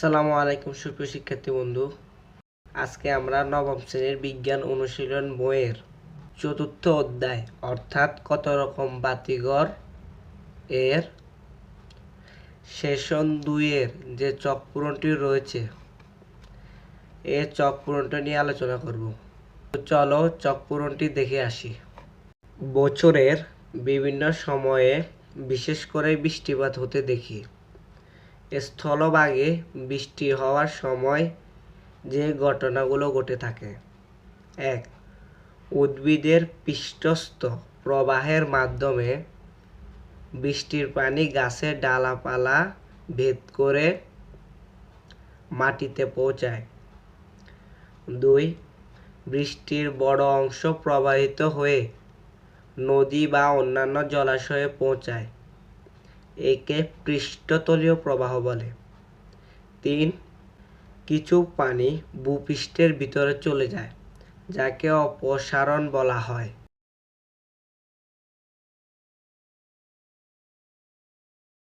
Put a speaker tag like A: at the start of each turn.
A: আসসালামু আলাইকুম, সুপ্রিয় শিক্ষার্থী বন্ধু। আজকে আমরা নবম শ্রেণির বিজ্ঞান অনুশীলন বইয়ের চতুর্থ অধ্যায়, অর্থাৎ কত রকম বাতিঘর এর সেশন দুইয়ের যে চকপূরণটি রয়েছে এর চকপূরণটা নিয়ে আলোচনা করব। চলো চকপূরণটি দেখে আসি। বছরের বিভিন্ন সময়ে বিশেষ করে বৃষ্টিপাত হতে দেখি। স্থলভাগে বৃষ্টি হওয়ার সময় যে ঘটনাগুলো ঘটে থাকে। এক, উদ্ভিদের পৃষ্ঠস্থ প্রবাহের মাধ্যমে বৃষ্টির পানি গাছের ডালাপালা ভেদ করে মাটিতে পৌঁছায়। দুই, বৃষ্টির বড় অংশ প্রবাহিত হয়ে নদী বা অন্যান্য জলাশয়ে পৌঁছায়। একে পৃষ্ঠতলীয় প্রবাহ বলে। তিন, কিছু পানি ভূপৃষ্ঠের ভিতরে চলে যায়, যাকে অপসারণ বলা হয়।